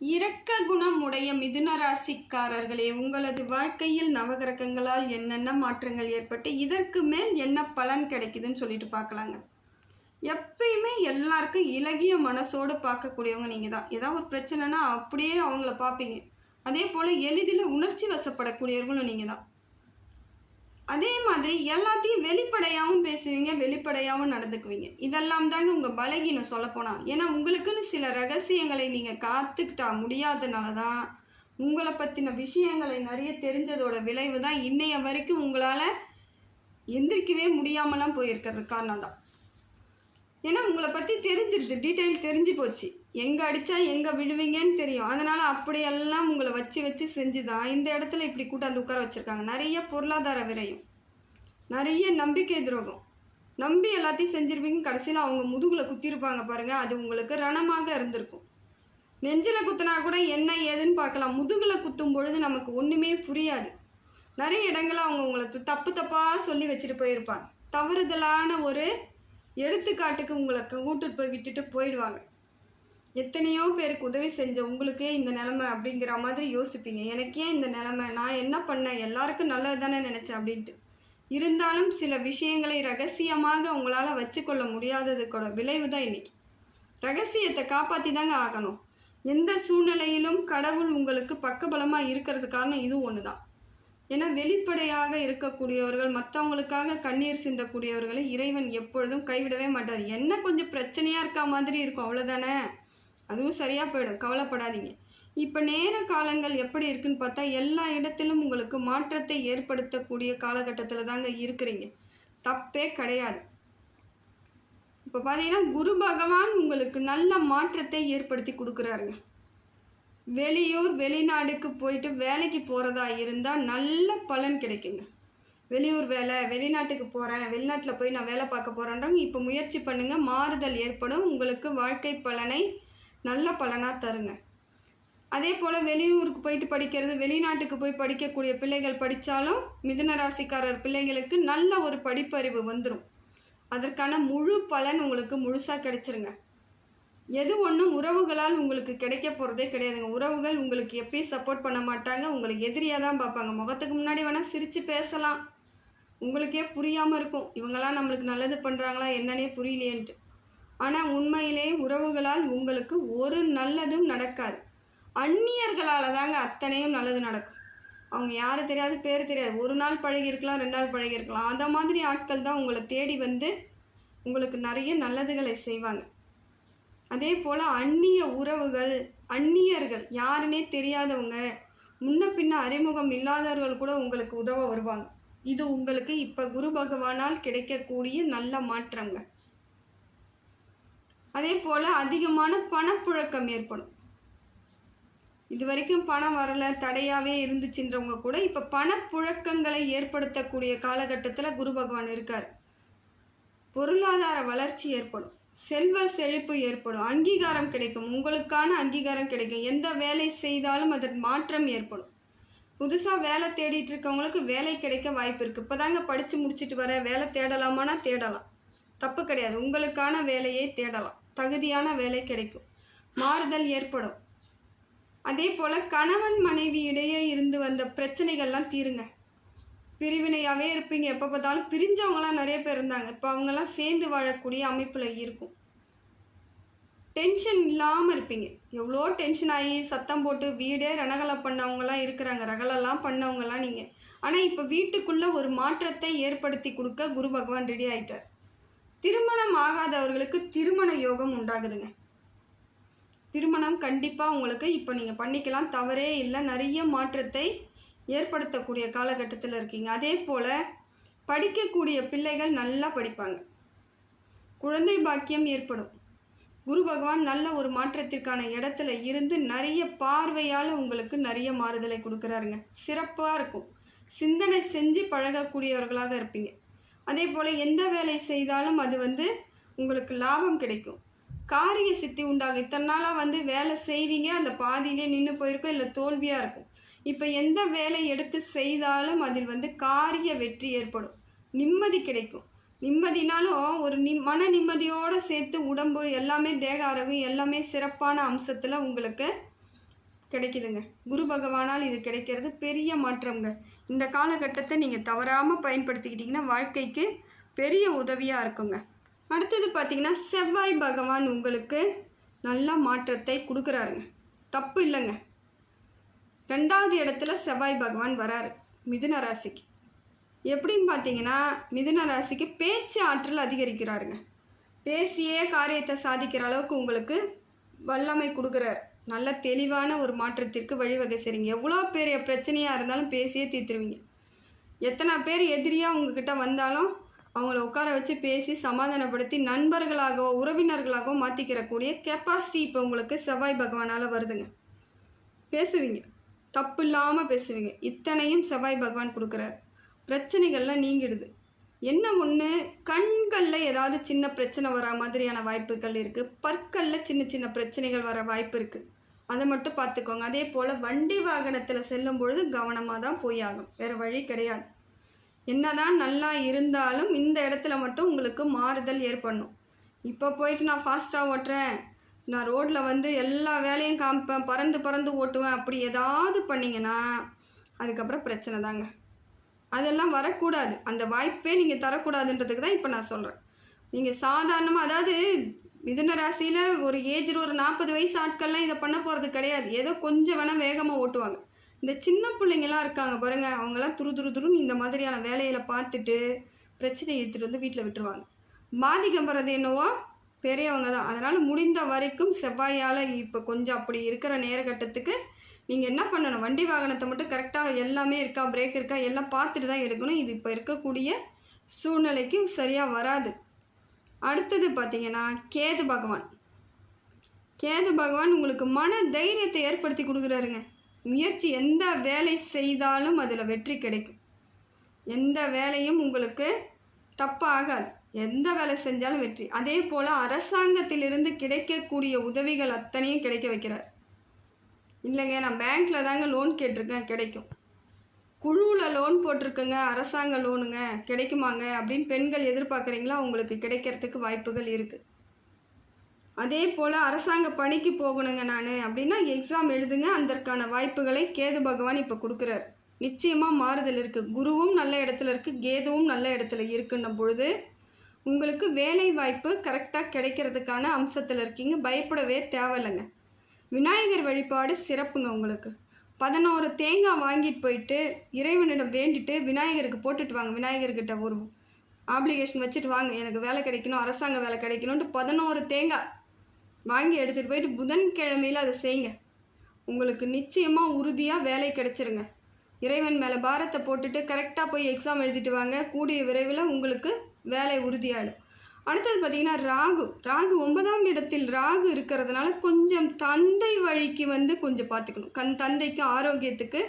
இரக்க குணம் மிதுன ராசிக்காரர்களே உங்களது வாழ்க்கையில் நவகிரகங்களால் என்னென்ன மாற்றங்கள் ஏற்பட்டு இதற்கு மேல் என்ன பலன் கிடைக்குதுன்னு சொல்லிட்டு பார்க்கலாங்க. எப்பயுமே எல்லாருக்கும் இலகிய மனசோடு பார்க்கக்கூடியவங்க நீங்கள் தான் ஏதாவது ஒரு பிரச்சனைனா அப்படியே அவங்கள பார்ப்பீங்க. அதே போல் எளிதில் உணர்ச்சி வசப்படக்கூடியவர்களும் நீங்கள் தான் அதே மாதிரி எல்லாத்தையும் வெளிப்படையாகவும் பேசுவீங்க வெளிப்படையாகவும் நடந்துக்குவீங்க. இதெல்லாம் தாங்க உங்கள் பலகீனம் சொல்லப்போனால் ஏன்னா உங்களுக்குன்னு சில ரகசியங்களை நீங்கள் காத்துக்கிட்டா முடியாதனால தான் உங்களை பற்றின விஷயங்களை நிறைய தெரிஞ்சதோட விளைவு தான் இன்னைய வரைக்கும் உங்களால் எந்திரிக்கவே முடியாமலாம் போயிருக்கிறது காரணம் தான். ஏன்னா உங்களை பற்றி தெரிஞ்சிருது டீட்டெயில் தெரிஞ்சு போச்சு. எங்கே அடித்தா எங்கே விழுவீங்கன்னு தெரியும். அதனால் அப்படியெல்லாம் உங்களை வச்சு வச்சு செஞ்சு தான் இந்த இடத்துல இப்படி கூட்டாந்து உட்கார வச்சுருக்காங்க. நிறைய பொருளாதார விரயம். நிறைய நம்பிக்கை துரோகம். நம்பி எல்லாத்தையும் செஞ்சிருப்பீங்க கடைசியில் அவங்க முதுகில் குத்திருப்பாங்க பாருங்கள் அது உங்களுக்கு ரணமாக இருந்திருக்கும். நெஞ்சில் குத்தினா கூட என்ன ஏதுன்னு பார்க்கலாம். முதுகில் குத்தும் பொழுது நமக்கு ஒன்றுமே புரியாது. நிறைய இடங்களில் அவங்க உங்களை தப்பு தப்பாக சொல்லி வச்சுட்டு போயிருப்பாங்க. தவறுதலான ஒரு எடுத்துக்காட்டுக்கு உங்களை கூட்டிட்டு போய் விட்டுட்டு போயிடுவாங்க. எத்தனையோ பேருக்கு உதவி செஞ்ச உங்களுக்கே இந்த நிலமை அப்படிங்கிற மாதிரி யோசிப்பீங்க. எனக்கே இந்த நிலமை? நான் என்ன பண்ணேன்? எல்லாருக்கும் நல்லது தானே நினச்சேன் அப்படின்ட்டு. இருந்தாலும் சில விஷயங்களை ரகசியமாக உங்களால் வச்சுக்கொள்ள முடியாததுக்கோட விளைவு தான் இன்னைக்கு. ரகசியத்தை காப்பாற்றி தாங்க ஆகணும். எந்த சூழ்நிலையிலும் கடவுள் உங்களுக்கு பக்கபலமாக இருக்கிறது காரணம் இது ஒன்று தான் ஏன்னா வெளிப்படையாக இருக்கக்கூடியவர்கள் மற்றவங்களுக்காக கண்ணீர் சிந்தக்கூடியவர்களை இறைவன் எப்பொழுதும் கைவிடவே மாட்டார். என்ன கொஞ்சம் பிரச்சனையாக இருக்க மாதிரி இருக்கும். அவ்வளோதானே அதுவும் சரியாக போயிடும். கவலைப்படாதீங்க. இப்போ நேர காலங்கள் எப்படி இருக்குன்னு பார்த்தா எல்லா இடத்திலும் உங்களுக்கு மாற்றத்தை ஏற்படுத்தக்கூடிய காலகட்டத்தில் தாங்க இருக்கிறீங்க. தப்பே கிடையாது. இப்போ பார்த்தீங்கன்னா குரு பகவான் உங்களுக்கு நல்ல மாற்றத்தை ஏற்படுத்தி கொடுக்குறாருங்க. வெளியூர் வெளிநாடுக்கு போயிட்டு வேலைக்கு போகிறதா இருந்தால் நல்ல பலன் கிடைக்குங்க. வெளியூர் வேலை வெளிநாட்டுக்கு போகிறேன் வெளிநாட்டில் போய் நான் வேலை பார்க்க போகிறேன்றவங்க இப்போ முயற்சி பண்ணுங்கள் மாறுதல் ஏற்படும். உங்களுக்கு வாழ்க்கை பலனை நல்ல பலனாக தருங்க. அதே போல் வெளியூருக்கு போயிட்டு படிக்கிறது வெளிநாட்டுக்கு போய் படிக்கக்கூடிய பிள்ளைகள் படித்தாலும் மிதுன ராசிக்காரர் பிள்ளைங்களுக்கு நல்ல ஒரு படிப்பறிவு வந்துடும் அதற்கான முழு பலன் உங்களுக்கு முழுசாக கிடைச்சிருங்க. எது ஒன்றும் உறவுகளால் உங்களுக்கு கிடைக்க போகிறதே கிடையாதுங்க. உறவுகள் உங்களுக்கு எப்பயும் சப்போர்ட் பண்ண மாட்டாங்க. உங்களை எதிரியாக தான் பார்ப்பாங்க. முகத்துக்கு முன்னாடி வேணால் சிரித்து பேசலாம். உங்களுக்கே புரியாமல் இருக்கும். இவங்களாம் நம்மளுக்கு நல்லது பண்ணுறாங்களா என்னன்னே புரியலையேன்ட்டு. ஆனால் உண்மையிலே உறவுகளால் உங்களுக்கு ஒரு நல்லதும் நடக்காது. அந்நியர்களால் தாங்க அத்தனையும் நல்லது நடக்கும். அவங்க யாரு தெரியாது பேர் தெரியாது. ஒரு நாள் பழகியிருக்கலாம் ரெண்டு நாள் பழகியிருக்கலாம். அந்த மாதிரி ஆட்கள் தான் உங்களை தேடி வந்து உங்களுக்கு நிறைய நல்லதுகளை செய்வாங்க. அதே போல் அந்நிய உறவுகள் அந்நியர்கள் யாருன்னே தெரியாதவங்க முன்ன பின்ன அறிமுகம் இல்லாதவர்கள் கூட உங்களுக்கு உதவ வருவாங்க. இது உங்களுக்கு இப்போ குரு பகவானால் கிடைக்கக்கூடிய நல்ல மாற்றங்கள் அதே போல் அதிகமான பணப்புழக்கம் ஏற்படும். இது வரைக்கும் பணம் வரல தடையாகவே இருந்துச்சுன்றவங்க கூட இப்போ பணப்புழக்கங்களை ஏற்படுத்தக்கூடிய காலகட்டத்தில் குரு பகவான் இருக்கார். பொருளாதார வளர்ச்சி ஏற்படும். செல்வ செழிப்பு ஏற்படும். அங்கீகாரம் கிடைக்கும். உங்களுக்கான அங்கீகாரம் கிடைக்கும். எந்த வேலை செய்தாலும் அதன் மாற்றம் ஏற்படும். புதுசாக வேலை தேடிட்டு இருக்கவங்களுக்கு வேலை கிடைக்க வாய்ப்பு இருக்குது இப்போ தாங்க படித்து முடிச்சுட்டு வர. வேலை தேடலாமானா தேடலாம். தப்பு கிடையாது. உங்களுக்கான வேலையை தேடலாம். தகுதியான வேலை கிடைக்கும். மாறுதல் ஏற்படும். அதே போல் கணவன் மனைவி இடையே இருந்து வந்த பிரச்சனைகள்லாம் தீருங்க. பிரிவினையாகவே இருப்பீங்க. எப்போ பார்த்தாலும் பிரிஞ்சவங்களாம் நிறைய பேர் இருந்தாங்க. இப்போ அவங்கெல்லாம் சேர்ந்து வாழக்கூடிய அமைப்பில் இருக்கும். டென்ஷன் இல்லாமல் இருப்பீங்க. எவ்வளோ டென்ஷன் ஆகி சத்தம் போட்டு வீடே ரணகலை பண்ணவங்களாம் இருக்கிறாங்க. ரகலெல்லாம் பண்ணவங்கலாம் நீங்கள் ஆனால் இப்போ வீட்டுக்குள்ளே ஒரு மாற்றத்தை ஏற்படுத்தி கொடுக்க குரு பகவான் ரெடி ஆகிட்டார் திருமணம் ஆகாதவர்களுக்கு திருமண யோகம் உண்டாகுதுங்க. திருமணம் கண்டிப்பாக உங்களுக்கு இப்போ நீங்கள் பண்ணிக்கலாம். தவறே இல்லை. நிறைய மாற்றத்தை ஏற்படுத்தக்கூடிய காலகட்டத்தில் இருக்கீங்க. அதே போல் படிக்கக்கூடிய பிள்ளைகள் நல்லா படிப்பாங்க. குழந்தை பாக்கியம் ஏற்படும். குரு பகவான் நல்ல ஒரு மாற்றத்திற்கான இடத்துல இருந்து நிறைய பார்வையால் உங்களுக்கு நிறைய மாறுதலை கொடுக்குறாருங்க. சிறப்பாக இருக்கும். சிந்தனை செஞ்சு பழகக்கூடியவர்களாக இருப்பீங்க. அதே போல் எந்த வேலை செய்தாலும் அது வந்து உங்களுக்கு லாபம் கிடைக்கும். காரிய சித்தி உண்டாகும் இத்தனை நாளாக வந்து வேலை செய்வீங்க அந்த பாதியிலே நின்று போயிருக்கும் இல்லை தோல்வியாக இருக்கும். இப்போ எந்த வேலை எடுத்து செய்தாலும் அதில் வந்து காரிய வெற்றி ஏற்படும். நிம்மதி கிடைக்கும். நிம்மதினாலும் ஒரு நி மன நிம்மதியோடு சேர்த்து உடம்பு எல்லாமே தேக ஆரோக்கியம் எல்லாமே சிறப்பான அம்சத்தில் உங்களுக்கு கிடைக்குதுங்க. குரு பகவானால் இது கிடைக்கிறது பெரிய மாற்றம்ங்க. இந்த காலகட்டத்தை நீங்கள் தவறாமல் பயன்படுத்திக்கிட்டிங்கன்னா வாழ்க்கைக்கு பெரிய உதவியாக இருக்குங்க. அடுத்தது பார்த்திங்கன்னா செவ்வாய் பகவான் உங்களுக்கு நல்ல மாற்றத்தை கொடுக்குறாருங்க. தப்பு இல்லைங்க. ரெண்டாவது இடத்துல செவ்வாய் பகவான் வராரு. மிதுன ராசிக்கு. எப்படின்னு பார்த்தீங்கன்னா மிதுன ராசிக்கு பேச்சு ஆற்றல் அதிகரிக்கிறாருங்க. பேசியே காரியத்தை சாதிக்கிற அளவுக்கு உங்களுக்கு வல்லமை கொடுக்குறாரு. நல்ல தெளிவான ஒரு மாற்றத்திற்கு வழிவகை செய்றீங்க. எவ்வளோ பெரிய பிரச்சனையாக இருந்தாலும் பேசியே தீர்த்துருவீங்க. எத்தனை பேர் எதிரியாக உங்ககிட்ட வந்தாலும் அவங்கள உட்கார வச்சு பேசி சமாதானப்படுத்தி நண்பர்களாகவோ உறவினர்களாகவோ மாற்றிக்கிறக்கூடிய கெப்பாசிட்டி இப்போ உங்களுக்கு செவ்வாய் பகவானால் வருதுங்க. பேசுவீங்க. தப்பு இல்லாமல் பேசுவீங்க. இத்தனையும் செவ்வாய் பகவான் கொடுக்குறார். பிரச்சனைகள்லாம் நீங்கிடுது. என்ன ஒன்று கண்களில் ஏதாவது சின்ன பிரச்சனை வர மாதிரியான வாய்ப்புகள் இருக்குது பற்களில் சின்ன சின்ன பிரச்சனைகள் வர வாய்ப்பு இருக்குது அதை மட்டும் பார்த்துக்கோங்க. அதே போல் வண்டி வாகனத்தில் செல்லும் பொழுது கவனமாக தான் போய் ஆகும் வேறு வழி கிடையாது. என்னதான் நல்லா இருந்தாலும் இந்த இடத்துல மட்டும் உங்களுக்கு மாறுதல் ஏற்படணும். இப்போ போயிட்டு நான் ஃபாஸ்ட்டாக ஓட்டுறேன். நான் ரோட்டில் வந்து எல்லா வேலையும் காமிப்பேன். பறந்து பறந்து ஓட்டுவேன். அப்படி ஏதாவது பண்ணிங்கன்னா அதுக்கப்புறம் பிரச்சனை தாங்க. அதெல்லாம் வரக்கூடாது. அந்த வாய்ப்பே நீங்கள் தரக்கூடாதுன்றதுக்கு தான் இப்போ நான் சொல்கிறேன் நீங்கள் சாதாரணமாக அதாவது மிதுன ராசியில் ஒரு ஏஜில் ஒரு நாற்பது வயசு ஆட்கள்லாம் இதை பண்ண போகிறது கிடையாது. ஏதோ கொஞ்சம் வேணால் வேகமாக ஓட்டுவாங்க. இந்த சின்ன பிள்ளைங்களாம் இருக்காங்க பாருங்கள் அவங்களாம் துரு துரு துருன்னு இந்த மாதிரியான வேலையில் பார்த்துட்டு பிரச்சனை எடுத்துகிட்டு வந்து வீட்டில் விட்டுருவாங்க. பாதிக்கப்படுறது என்னவோ பெரியவங்க தான். அதனால் முடிந்த வரைக்கும் செவ்வாயால் இப்போ கொஞ்சம் அப்படி இருக்கிற நேரகட்டத்துக்கு நீங்கள் என்ன பண்ணணும்? வண்டி வாகனத்தை மட்டும் கரெக்டாக எல்லாமே இருக்கா? பிரேக் இருக்கா? எல்லாம் பார்த்துட்டு தான் எடுக்கணும். இது இப்போ இருக்கக்கூடிய சூழ்நிலைக்கு சரியாக வராது. அடுத்தது பார்த்தீங்கன்னா கேது பகவான். கேது பகவான் உங்களுக்கு மன தைரியத்தை ஏற்படுத்தி கொடுக்குறாருங்க. முயற்சி எந்த வேலை செய்தாலும் அதில் வெற்றி கிடைக்கும். எந்த வேலையும் உங்களுக்கு தப்பாகாது. எந்த வேலை செஞ்சாலும் வெற்றி. அதே போல் அரசாங்கத்திலிருந்து கிடைக்கக்கூடிய உதவிகள் அத்தனையும் கிடைக்க வைக்கிறார். இல்லைங்க நான் பேங்க்கில் தாங்க லோன் கேட்டிருக்கேன் கிடைக்கும். குழுவில் லோன் போட்டிருக்கேங்க அரசாங்க லோனுங்க கிடைக்குமாங்க? அப்படின்னு பெண்கள் எதிர்பார்க்குறீங்களா? உங்களுக்கு கிடைக்கிறதுக்கு வாய்ப்புகள் இருக்குது அதே போல் அரசாங்க பணிக்கு போகணுங்க நான். அப்படின்னா எக்ஸாம் எழுதுங்க அதற்கான வாய்ப்புகளை கேது பகவான் இப்போ கொடுக்குறாரு. நிச்சயமாக மாறுதல் இருக்குது குருவும் நல்ல இடத்துல இருக்குது கேதுவும் நல்ல இடத்துல இருக்குன்னும் பொழுது உங்களுக்கு வேலை வாய்ப்பு கரெக்டாக கிடைக்கிறதுக்கான அம்சத்தில் இருக்கீங்க. பயப்படவே தேவையில்லைங்க. விநாயகர் வழிபாடு சிறப்புங்க உங்களுக்கு. பதினோரு தேங்காய் வாங்கிட்டு போயிட்டு இறைவனிடம் வேண்டிட்டு விநாயகருக்கு போட்டுட்டு வாங்க விநாயகர்கிட்ட ஒரு ஆப்ளிகேஷன் வச்சுட்டு வாங்க. எனக்கு வேலை கிடைக்கணும் அரசாங்க வேலை கிடைக்கணுன்ட்டு பதினோரு தேங்காய் வாங்கி எடுத்துகிட்டு போயிட்டு புதன்கிழமையில் அதை செய்யுங்க. உங்களுக்கு நிச்சயமாக உறுதியாக வேலை கிடைச்சிருங்க. இறைவன் மேலே பாரத்தை போட்டுட்டு கரெக்டாக போய் எக்ஸாம் எழுதிட்டு வாங்க. கூடிய விரைவில் உங்களுக்கு வேலை உறுதியாகிடும் அடுத்தது பார்த்தீங்கன்னா ராகு. ராகு ஒன்பதாம் இடத்தில் ராகு இருக்கிறதுனால கொஞ்சம் தந்தை வழிக்கு வந்து கொஞ்சம் பார்த்துக்கணும். கண் தந்தைக்கு ஆரோக்கியத்துக்கு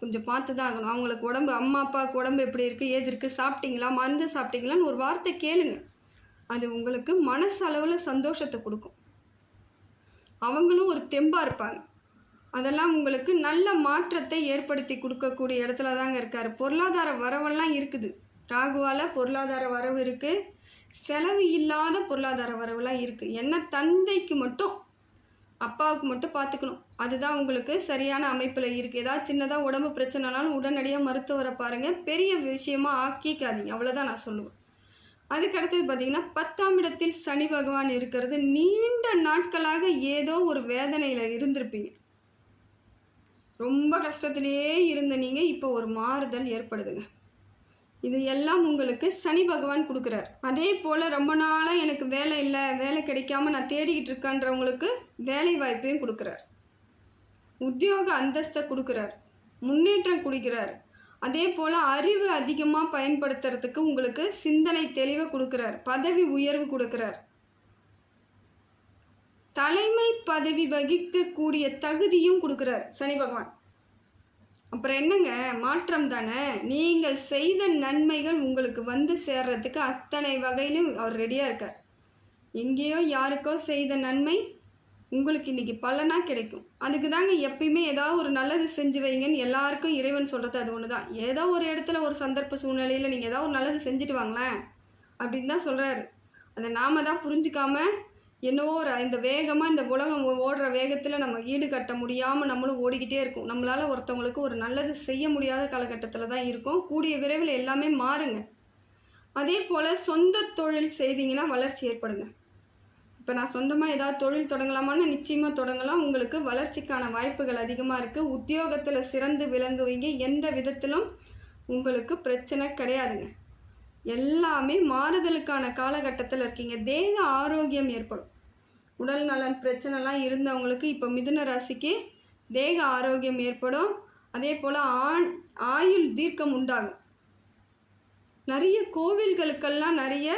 கொஞ்சம் பார்த்து தான் ஆகணும். அவங்களுக்கு உடம்பு அம்மா அப்பாவுக்கு உடம்பு எப்படி இருக்குது ஏது இருக்குது சாப்பிட்டீங்களா மருந்து சாப்பிட்டீங்களான்னு ஒரு வார்த்தை கேளுங்க. அது உங்களுக்கு மனசளவில் சந்தோஷத்தை கொடுக்கும். அவங்களும் ஒரு தெம்பாக இருப்பாங்க. அதெல்லாம் உங்களுக்கு நல்ல மாற்றத்தை ஏற்படுத்தி கொடுக்கக்கூடிய இடத்துல தாங்க இருக்கார். பொருளாதார வரவெல்லாம் இருக்குது. ராகுவால் பொருளாதார வரவு இருக்குது செலவு இல்லாத பொருளாதார வரவுலாம் இருக்குது என்ன தந்தைக்கு மட்டும் அப்பாவுக்கு மட்டும் பார்த்துக்கணும் அதுதான் உங்களுக்கு சரியான அமைப்பில் இருக்குது ஏதாவது சின்னதாக உடம்பு பிரச்சனைனாலும் உடனடியாக மருத்துவரை பாருங்கள் பெரிய விஷயமா ஆக்கிக்காதீங்க. அவ்வளோதான் நான் சொல்லுவேன். அதுக்கு அடுத்தது பார்த்தீங்கன்னா பத்தாம் இடத்தில் சனி பகவான் இருக்கிறது நீண்ட நாட்களாக ஏதோ ஒரு வேதனையில் இருந்திருப்பீங்க. ரொம்ப கஷ்டத்திலேயே இருந்த நீங்கள் இப்போ ஒரு மாறுதல் ஏற்படுதுங்க. இது எல்லாம் உங்களுக்கு சனி பகவான் கொடுக்குறார். அதே போல் ரொம்ப நாளாக எனக்கு வேலை இல்லை வேலை கிடைக்காம நான் தேடிக்கிட்டு இருக்கேன்றவங்களுக்கு வேலை வாய்ப்பையும் கொடுக்குறார். உத்தியோக அந்தஸ்தை கொடுக்குறார். முன்னேற்றம் கொடுக்கிறார். அதே போல் அறிவு அதிகமாக பயன்படுத்துறதுக்கு உங்களுக்கு சிந்தனை தெளிவை கொடுக்குறார். பதவி உயர்வு கொடுக்குறார். தலைமை பதவி வகிக்கக்கூடிய தகுதியும் கொடுக்குறார் சனி பகவான். அப்புறம் என்னங்க? மாற்றம் தானே? நீங்கள் செய்த நன்மைகள் உங்களுக்கு வந்து சேர்றதுக்கு அத்தனை வகையிலும் அவர் ரெடியாக இருக்கார். எங்கேயோ யாருக்கோ செய்த நன்மை உங்களுக்கு இன்றைக்கி பலனாக கிடைக்கும். அதுக்கு தாங்க எப்பயுமே ஏதாவது ஒரு நல்லது செஞ்சு வைங்கன்னு எல்லாருக்கும் இறைவன் சொல்கிறது அது ஒன்று தான். ஏதோ ஒரு இடத்துல ஒரு சந்தர்ப்ப சூழ்நிலையில் நீங்கள் ஏதாவது ஒரு நல்லது செஞ்சுட்டு வாங்களேன் அப்படின்னு தான் சொல்கிறாரு அதை நாம தான் புரிஞ்சிக்காமல் என்னவோ ஒரு இந்த வேகமாக இந்த உலகம் ஓ- ஓடுற வேகத்தில் நம்ம ஈடுகட்ட முடியாமல் நம்மளும் ஓடிக்கிட்டே இருக்கும். நம்மளால் ஒருத்தவங்களுக்கு ஒரு நல்லது செய்ய முடியாத காலகட்டத்தில் தான் இருக்கோம். கூடிய விரைவில் எல்லாமே மாறுங்க. அதே போல் சொந்த தொழில் செய்தீங்கன்னா வளர்ச்சி ஏற்படுங்க. இப்போ நான் சொந்தமாக ஏதாவது தொழில் தொடங்கலாமான்னு நிச்சயமாக தொடங்கலாம். உங்களுக்கு வளர்ச்சிக்கான வாய்ப்புகள் அதிகமாக இருக்குது உத்தியோகத்தில் சிறந்து விளங்குவீங்க. எந்த விதத்திலும் உங்களுக்கு பிரச்சனை கிடையாதுங்க. எல்லாமே மாறுதலுக்கான காலகட்டத்தில் இருக்கீங்க. தேக ஆரோக்கியம் ஏற்படும். உடல் நலன் பிரச்சனைலாம் இருந்தவங்களுக்கு இப்போ மிதுன ராசிக்கு தேக ஆரோக்கியம் ஏற்படும். அதே போல் ஆண் ஆயுள் தீர்க்கம் உண்டாகும். நிறைய கோவில்களுக்கெல்லாம் நிறைய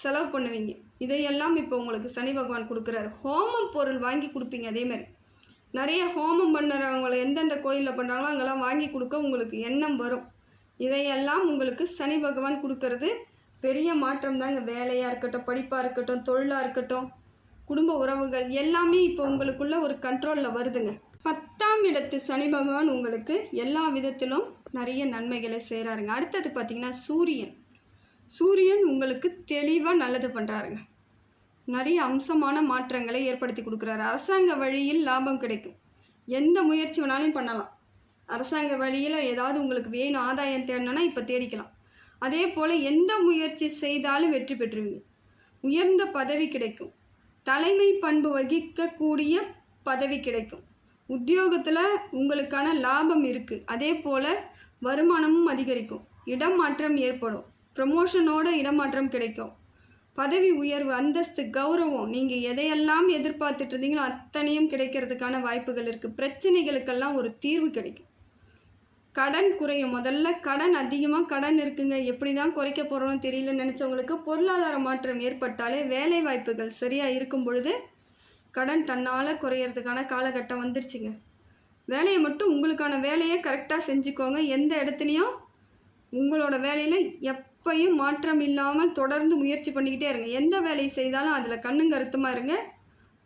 செலவு பண்ணுவீங்க. இதையெல்லாம் இப்போ உங்களுக்கு சனி பகவான் கொடுக்குறாரு. ஹோமம் பொருள் வாங்கி கொடுப்பீங்க அதே மாதிரி. நிறைய ஹோமம் பண்ணுறவங்கள எந்தெந்த கோயிலில் பண்ணுறாங்களோ அங்கெல்லாம் வாங்கி கொடுக்க உங்களுக்கு எண்ணம் வரும். இதையெல்லாம் உங்களுக்கு சனி பகவான் கொடுக்கறது பெரிய மாற்றம் தாங்க வேலையாக இருக்கட்டும் படிப்பாக இருக்கட்டும் தொழிலாக இருக்கட்டும். குடும்ப உறவுகள் எல்லாமே இப்போ உங்களுக்குள்ள ஒரு கண்ட்ரோலில் வருதுங்க. பத்தாம் இடத்து சனி பகவான் உங்களுக்கு எல்லா விதத்திலும் நிறைய நன்மைகளை செய்கிறாருங்க அடுத்தது பார்த்திங்கன்னா சூரியன். சூரியன் உங்களுக்கு தெளிவாக நல்லது பண்ணுறாருங்க நிறைய அம்சமான மாற்றங்களை ஏற்படுத்தி கொடுக்குறாரு. அரசாங்க வழியில் லாபம் கிடைக்கும். எந்த முயற்சி வேணாலும் பண்ணலாம். அரசாங்க வழியில் ஏதாவது உங்களுக்கு வேணும் ஆதாயம் தேடணும்னா இப்போ தேடிக்கலாம். அதே போல் எந்த முயற்சி செய்தாலும் வெற்றி பெற்றுவீங்க. உயர்ந்த பதவி கிடைக்கும். தலைமை பண்பு வகிக்கக்கூடிய பதவி கிடைக்கும். உத்தியோகத்தில் உங்களுக்கான லாபம் இருக்குது அதே போல் வருமானமும் அதிகரிக்கும். இடம் மாற்றம் ஏற்படும். ப்ரமோஷனோட இடமாற்றம் கிடைக்கும். பதவி உயர்வு அந்தஸ்து கௌரவம் நீங்கள் எதையெல்லாம் எதிர்பார்த்துட்டு இருந்தீங்களோ அத்தனையும் கிடைக்கிறதுக்கான வாய்ப்புகள் இருக்குது பிரச்சனைகளுக்கெல்லாம் ஒரு தீர்வு கிடைக்கும். கடன் குறையும். முதல்ல கடன் அதிகமாக கடன் இருக்குங்க. எப்படி தான் குறைக்க போகிறோம்னு தெரியல நினச்சவங்களுக்கு பொருளாதார மாற்றம் ஏற்பட்டாலே வேலை வாய்ப்புகள் சரியாக இருக்கும் பொழுது கடன் தன்னால் குறையிறதுக்கான காலகட்டம் வந்துருச்சுங்க. வேலையை மட்டும் உங்களுக்கான வேலையை கரெக்டாக செஞ்சுக்கோங்க. எந்த இடத்துலையும் உங்களோட வேலையில் எப்பையும் மாற்றம் இல்லாமல் தொடர்ந்து முயற்சி பண்ணிக்கிட்டே இருங்க. எந்த வேலையை செய்தாலும் அதில் கண்ணுங்க கருத்துமாக இருங்க.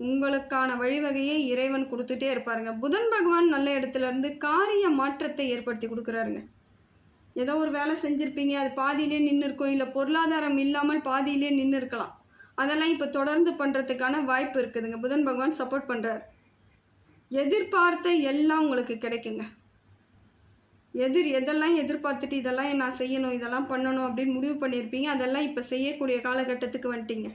உங்களுக்கான வழிவகையை இறைவன் கொடுத்துட்டே இருப்பாருங்க. புதன் பகவான் நல்ல இடத்துல இருந்து காரிய மாற்றத்தை ஏற்படுத்தி கொடுக்குறாருங்க. ஏதோ ஒரு வேலை செஞ்சுருப்பீங்க அது பாதியிலே நின்று இருக்கும் இல்லை பொருளாதாரம் இல்லாமல் பாதியிலே நின்று இருக்கலாம் அதெல்லாம் இப்போ தொடர்ந்து பண்ணுறதுக்கான வாய்ப்பு இருக்குதுங்க. புதன் பகவான் சப்போர்ட் பண்ணுறாரு எதிர்பார்த்த எல்லாம் உங்களுக்கு கிடைக்குங்க. எதிர் எதெல்லாம் எதிர்பார்த்துட்டு இதெல்லாம் நான் செய்யணும் இதெல்லாம் பண்ணணும் அப்படின்னு முடிவு பண்ணியிருப்பீங்க. அதெல்லாம் இப்போ செய்யக்கூடிய காலகட்டத்துக்கு வந்துட்டீங்க.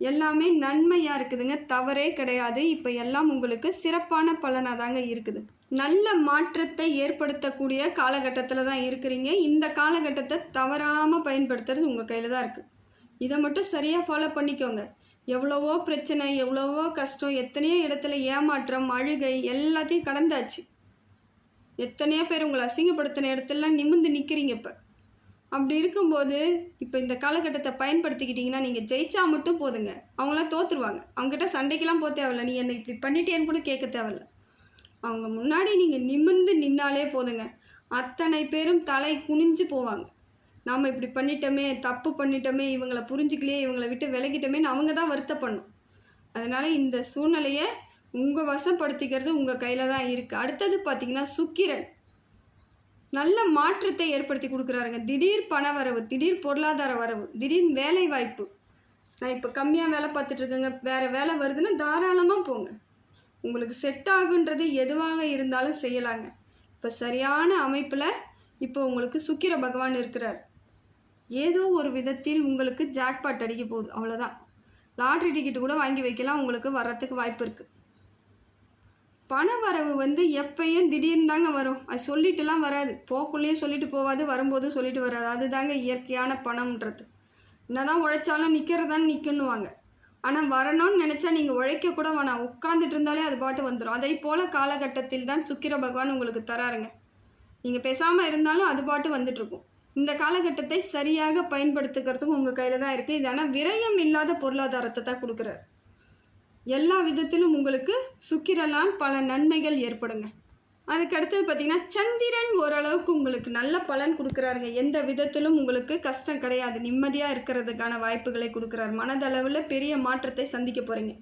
எல்லாமே நன்மையாக இருக்குதுங்க. தவறே கிடையாது. இப்போ எல்லாம் உங்களுக்கு சிறப்பான பலனாக தாங்க இருக்குது. நல்ல மாற்றத்தை ஏற்படுத்தக்கூடிய காலகட்டத்தில் தான் இருக்கிறீங்க. இந்த காலகட்டத்தை தவறாமல் பயன்படுத்துறது உங்கள் கையில் தான் இருக்குது இதை மட்டும் சரியாக ஃபாலோ பண்ணிக்கோங்க. எவ்வளவோ பிரச்சனை எவ்வளவோ கஷ்டம் எத்தனையோ இடத்துல ஏமாற்றம் அழுகை எல்லாத்தையும் கடந்தாச்சு. எத்தனையோ பேர் உங்களை அசிங்கப்படுத்தின இடத்துலலாம் நிமிர்ந்து நிற்கிறீங்க இப்போ. அப்படி இருக்கும்போது இப்போ இந்த காலகட்டத்தை பயன்படுத்திக்கிட்டிங்கன்னா நீங்கள் ஜெயிச்சா மட்டும் போதுங்க. அவங்களாம் தோற்றுருவாங்க அவங்ககிட்ட சண்டைக்கெலாம் போக தேவையில்ல. நீ என்னை இப்படி பண்ணிட்டேன்னு கூட கேட்க தேவையில்ல. அவங்க முன்னாடி நீங்கள் நிமிர்ந்து நின்னாலே போதுங்க. அத்தனை பேரும் தலை குனிஞ்சு போவாங்க. நாம் இப்படி பண்ணிட்டோமே தப்பு பண்ணிட்டோமே இவங்களை புரிஞ்சுக்கலையே இவங்களை விட்டு விலகிட்டோமேன்னு அவங்க தான் வருத்தப்படணும். அதனால் இந்த சூழ்நிலையை உங்கள் வசப்படுத்திக்கிறது உங்கள் கையில் தான் இருக்குது அடுத்தது பார்த்திங்கன்னா சுக்கிரன். நல்ல மாற்றத்தை ஏற்படுத்தி கொடுக்குறாருங்க. திடீர் பண வரவு திடீர் பொருளாதார வரவு திடீர் வேலை வாய்ப்பு நான் இப்போ கம்மியாக வேலை பார்த்துட்டு இருக்கேங்க வேறு வேலை வருதுன்னா தாராளமாக போங்க. உங்களுக்கு செட் ஆகுன்றது எதுவாக இருந்தாலும் செய்யலாங்க. இப்போ சரியான அமைப்பில் இப்போ உங்களுக்கு சுக்கிர பகவான் இருக்கிறார். ஏதோ ஒரு விதத்தில் உங்களுக்கு ஜாக்பாட் அடிக்க போகுது. அவ்வளோதான் லாட்ரி டிக்கெட் கூட வாங்கி வைக்கலாம். உங்களுக்கு வர்றதுக்கு வாய்ப்பு இருக்குது பண வரவு வந்து எப்பயும் திடீர்னு தாங்க வரும். அது சொல்லிட்டுலாம் வராது. போக்குள்ளேயும் சொல்லிட்டு போகாது வரும்போதும் சொல்லிட்டு வராது. அதுதாங்க இயற்கையான பணம்ன்றது. என்னதான் உழைச்சாலும் நிற்கிறதான்னு நிற்கணுவாங்க ஆனால் வரணும்னு நினச்சா நீங்கள் உழைக்க கூட வேணாம். உட்காந்துட்டு இருந்தாலே அது பாட்டு வந்துடும் அதே போல் காலகட்டத்தில் தான் சுக்கிர பகவான் உங்களுக்கு தராருங்க. நீங்கள் பேசாமல் இருந்தாலும் அது பாட்டு வந்துட்டுருக்கும். இந்த காலகட்டத்தை சரியாக பயன்படுத்துக்கிறதுக்கும் உங்கள் கையில் தான் இருக்குது இது ஆனால் விரயம் இல்லாத பொருளாதாரத்தை தான் கொடுக்குறாரு. எல்லா விதத்திலும் உங்களுக்கு சுக்கிரனால் பல நன்மைகள் ஏற்படுங்க. அதுக்கு அடுத்தது பார்த்தீங்கன்னா சந்திரன் ஓரளவுக்கு உங்களுக்கு நல்ல பலன் கொடுக்குறாருங்க. எந்த விதத்திலும் உங்களுக்கு கஷ்டம் கிடையாது. நிம்மதியாக இருக்கிறதுக்கான வாய்ப்புகளை கொடுக்குறாரு. மனதளவில் பெரிய மாற்றத்தை சந்திக்க போகிறீங்க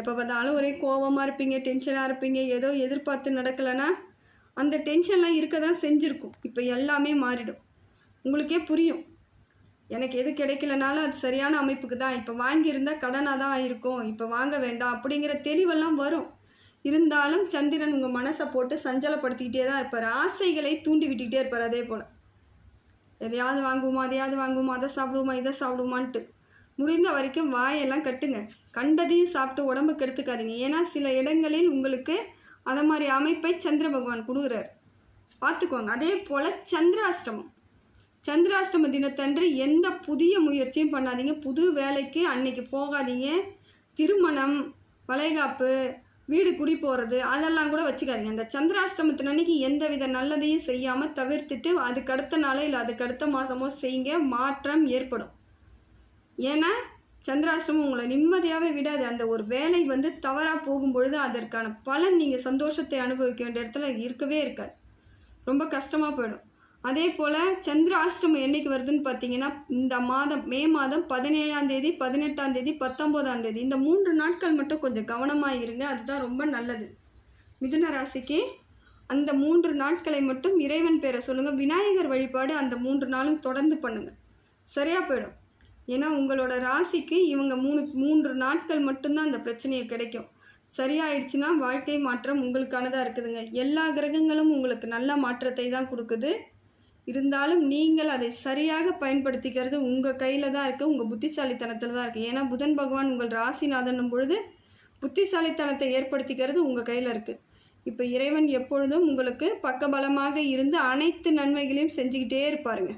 எப்போ பார்த்தாலும் ஒரே கோவமாக இருப்பீங்க டென்ஷனாக இருப்பீங்க. ஏதோ எதிர்பார்த்து நடக்கலைன்னா அந்த டென்ஷன்லாம் இருக்க தான் செஞ்சுருக்கும். இப்போ எல்லாமே மாறிடும். உங்களுக்கே புரியும். எனக்கு எது கிடைக்கலனாலும் அது சரியான அமைப்புக்கு தான். இப்போ வாங்கியிருந்தால் கடனாக தான் இருக்கும். இப்போ வாங்க வேண்டாம் அப்படிங்கிற தெளிவெல்லாம் வரும். இருந்தாலும் சந்திரன் உங்கள் மனசை போட்டு சஞ்சலப்படுத்திக்கிட்டே தான் இருப்பார். ஆசைகளை தூண்டி விட்டுக்கிட்டே இருப்பார் அதே போல். எதையாவது வாங்குவோமா அதையாவது வாங்குவோமா அதை சாப்பிடுவோமா இதை சாப்பிடுவோமான்ட்டு. முடிந்த வரைக்கும் வாயெல்லாம் கட்டுங்க. கண்டதையும் சாப்பிட்டு உடம்பு கெடுத்துக்காதீங்க. ஏன்னா சில இடங்களில் உங்களுக்கு அதை மாதிரி அமைப்பை சந்திர பகவான் கொடுக்குறார். பார்த்துக்கோங்க. அதே போல் சந்திராஷ்டமம். சந்திராஷ்டம தினத்தன்று எந்த புதிய முயற்சியும் பண்ணாதீங்க. புது வேலைக்கு அன்னைக்கு போகாதீங்க. திருமணம் வளைகாப்பு வீடு குடி போகிறது அதெல்லாம் கூட வச்சுக்காதீங்க. அந்த சந்திராஷ்டமத்தின் அன்னைக்கு எந்த வித நல்லதையும் செய்யாமல் தவிர்த்துட்டு அதுக்கு அடுத்த நாளோ இல்லை அதுக்கு அடுத்த மாதமோ செய்யுங்க மாற்றம் ஏற்படும். ஏன்னா சந்திராஷ்டமம் உங்களை நிம்மதியாகவே விடாது. அந்த ஒரு வேலை வந்து தவறாக போகும்பொழுது அதற்கான பலன் நீங்கள் சந்தோஷத்தை அனுபவிக்க வேண்டிய இடத்துல இருக்கவே இருக்காது. ரொம்ப கஷ்டமாக போயிடும். அதே போல் சந்திர அஷ்டமம் என்னைக்கு வருதுன்னு பார்த்தீங்கன்னா இந்த மாதம் மே மாதம் பதினேழாம் தேதி பதினெட்டாம் தேதி பத்தொம்போதாம் தேதி. இந்த மூன்று நாட்கள் மட்டும் கொஞ்சம் கவனமாக இருங்க. அதுதான் ரொம்ப நல்லது. மிதுன ராசிக்கு அந்த மூன்று நாட்களை மட்டும் இறைவன் பேரை சொல்லுங்கள் விநாயகர் வழிபாடு அந்த மூன்று நாளும் தொடர்ந்து பண்ணுங்கள் சரியாக போயிடும். ஏன்னா உங்களோட ராசிக்கு இவங்க மூணு மூன்று நாட்கள் மட்டும்தான் அந்த பிரச்சனையை கிடைக்கும். சரியாயிடுச்சுன்னா வாழ்க்கை மாற்றம் உங்களுக்கானதாக இருக்குதுங்க. எல்லா கிரகங்களும் உங்களுக்கு நல்ல மாற்றத்தை தான் கொடுக்குது. இருந்தாலும் நீங்கள் அதை சரியாக பயன்படுத்திக்கிறது உங்கள் கையில் தான் இருக்குது உங்கள் புத்திசாலித்தனத்தில் தான் இருக்குது ஏன்னா புதன் பகவான் உங்கள் ராசிநாதனும் பொழுது புத்திசாலித்தனத்தை ஏற்படுத்திக்கிறது உங்கள் கையில் இருக்குது இப்போ இறைவன் எப்பொழுதும் உங்களுக்கு பக்கபலமாக இருந்து அனைத்து நன்மைகளையும் செஞ்சுக்கிட்டே இருப்பாருங்க.